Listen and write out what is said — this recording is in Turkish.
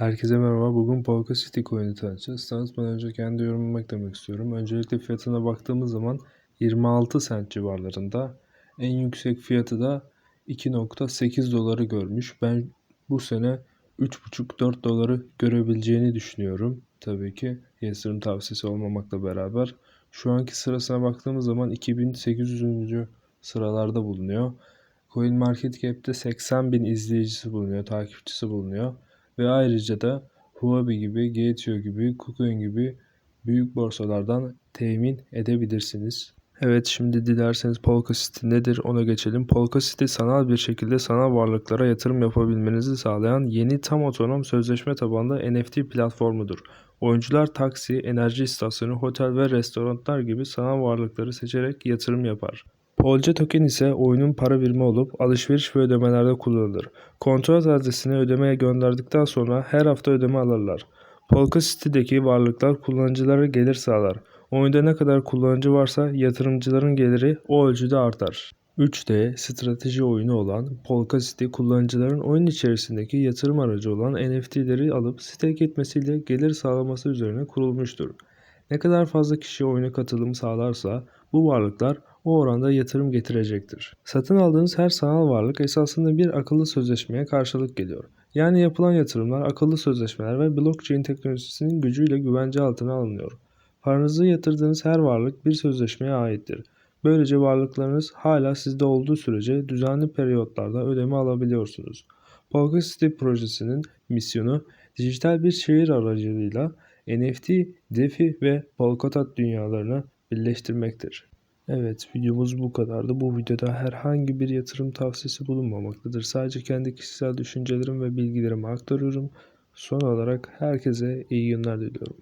Herkese merhaba. Bugün Polka City coin'i tanıtacağız. Tanıtmadan önce kendi yorumumu eklemek istiyorum. Öncelikle fiyatına baktığımız zaman 26 cent civarlarında. En yüksek fiyatı da 2.8 doları görmüş. Ben bu sene 3.5-4 doları görebileceğini düşünüyorum. Tabii ki yatırım tavsiyesi olmamakla beraber. Şu anki sırasına baktığımız zaman 2800. sıralarda bulunuyor. CoinMarketCap'te 80 bin izleyicisi bulunuyor, takipçisi bulunuyor. Ve ayrıca da Huobi gibi, Gate.io gibi, KuCoin gibi büyük borsalardan temin edebilirsiniz. Evet şimdi dilerseniz Polka nedir ona geçelim. Polka sanal bir şekilde sanal varlıklara yatırım yapabilmenizi sağlayan yeni tam otonom sözleşme tabanlı NFT platformudur. Oyuncular taksi, enerji istasyonu, otel ve restoranlar gibi sanal varlıkları seçerek yatırım yapar. Polca token ise oyunun para birimi olup alışveriş ve ödemelerde kullanılır. Kontrat adresine ödemeye gönderdikten sonra her hafta ödeme alırlar. Polka City'deki varlıklar kullanıcılara gelir sağlar. Oyunda ne kadar kullanıcı varsa yatırımcıların geliri o ölçüde artar. 3D strateji oyunu olan Polka City kullanıcıların oyun içerisindeki yatırım aracı olan NFT'leri alıp stake etmesiyle gelir sağlaması üzerine kurulmuştur. Ne kadar fazla kişi oyuna katılım sağlarsa bu varlıklar o oranda yatırım getirecektir. Satın aldığınız her sanal varlık esasında bir akıllı sözleşmeye karşılık geliyor. Yani yapılan yatırımlar akıllı sözleşmeler ve blockchain teknolojisinin gücüyle güvence altına alınıyor. Paranızı yatırdığınız her varlık bir sözleşmeye aittir. Böylece varlıklarınız hala sizde olduğu sürece düzenli periyotlarda ödeme alabiliyorsunuz. Polka projesinin misyonu dijital bir şehir aracılığıyla NFT, DeFi ve Polkadot dünyalarını birleştirmektir. Evet videomuz bu kadardı. Bu videoda herhangi bir yatırım tavsiyesi bulunmamaktadır. Sadece kendi kişisel düşüncelerim ve bilgilerimi aktarıyorum. Son olarak herkese iyi günler diliyorum.